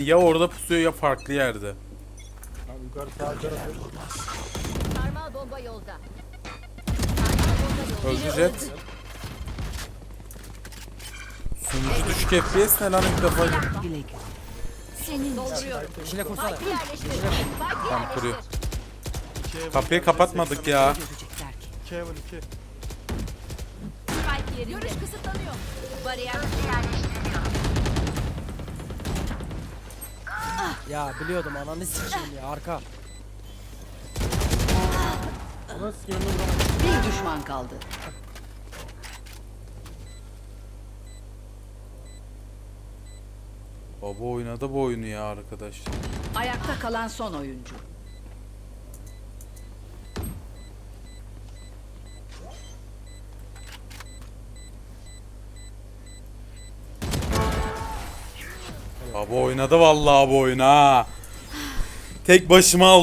Ya orada pusuyor ya farklı yerde. Abi yukarı yukarı atıyor. Sarmal bomba yolda. Sarmal bomba yolda. Öldü jet. Sunucu düşük FPS ne lan ilk defa Senin dolduruyorum. İçine kursana. Yerleştir. Tamam, yerleştir. kuruyor. Kapıyı kapatmadık ya. Evan iki. Spike yerinde. Görüş kısıtlanıyor. Bariyer Ya biliyordum ananı sikeyim ya arka. Ona sikeyim ben Bir düşman kaldı. Baba oynadı bu oyunu ya arkadaş. Ayakta kalan son oyuncu. Baba oynadı vallahi bu oyunu ha. Tek başıma